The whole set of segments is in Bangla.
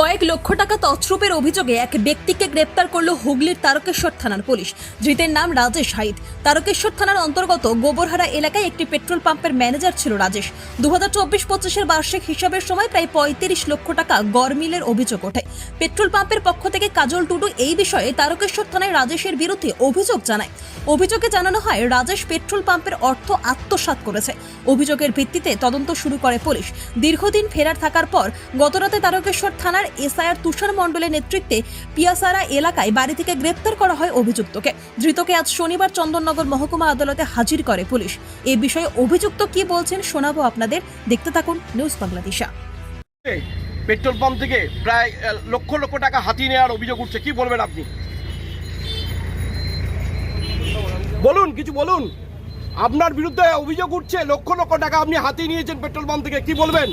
কয়েক লক্ষ টাকা তছরূপের অভিযোগে এক ব্যক্তিকে গ্রেপ্তার করল হুগলির তারকেশ্বর থানার পুলিশ। ধৃতের নাম রাজেশ হাইদ তারকেশ্বর থানার অন্তর্গত গোবরহারা এলাকায় একটি পেট্রোল পাম্পের ম্যানেজার ছিল রাজেশ। দু হাজার চব্বিশ পঁচিশের বার্ষিক হিসাবের সময় প্রায় পঁয়ত্রিশ লক্ষ টাকা গরমিলের অভিযোগ ওঠে। পেট্রোল পাম্পের পক্ষ থেকে কাজল টুডু এই বিষয়ে তারকেশ্বর থানায় রাজেশের বিরুদ্ধে অভিযোগ জানায়। অভিযোগে জানানো হয়, রাজেশ পেট্রোল পাম্পের অর্থ আত্মসাৎ করেছে। অভিযোগের ভিত্তিতে তদন্ত শুরু করে পুলিশ। দীর্ঘদিন ফেরার থাকার পর গতরাতে তারকেশ্বর থানার এসআইআর তুষার মণ্ডলের নেতৃত্বে পিয়াসারা এলাকায় বাড়ি থেকে গ্রেপ্তার করা হয় অভিযুক্তকে। ধৃতকে আজ শনিবার চন্দননগর মহকুমা আদালতে হাজির করে পুলিশ। এ বিষয়ে অভিযুক্ত কি বলছেন শোনাবো আপনাদের। দেখতে থাকুন নিউজ বাংলাদেশা। পেট্রোল পাম্প থেকে প্রায় লক্ষ লক্ষ টাকা হাতিয়ে নেওয়ার অভিযোগ উঠছে। কি বলবেন আপনি? বলুন, কিছু বলুন। আপনার বিরুদ্ধে অভিযোগ উঠছে, লক্ষ লক্ষ টাকা আপনি হাতিয়ে নিয়েছেন পেট্রোল পাম্প থেকে। কি বলবেন?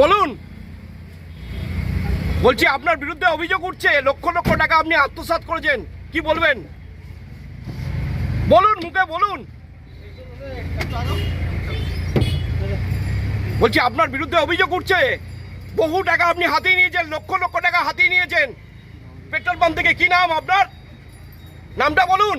বলুন। বলছি, আপনার বিরুদ্ধে অভিযোগ উঠছে, লক্ষ লক্ষ টাকা আপনি আত্মসাৎ করেছেন। কি বলবেন? বলুন, মুখে বলুন। বলছি, আপনার বিরুদ্ধে অভিযোগ উঠছে, বহু টাকা আপনি হাতিয়ে নিয়েছেন, লক্ষ লক্ষ টাকা হাতিয়ে নিয়েছেন। পেট্রোল পাম্প থেকে কি নাম আপনার? নামটা বলুন।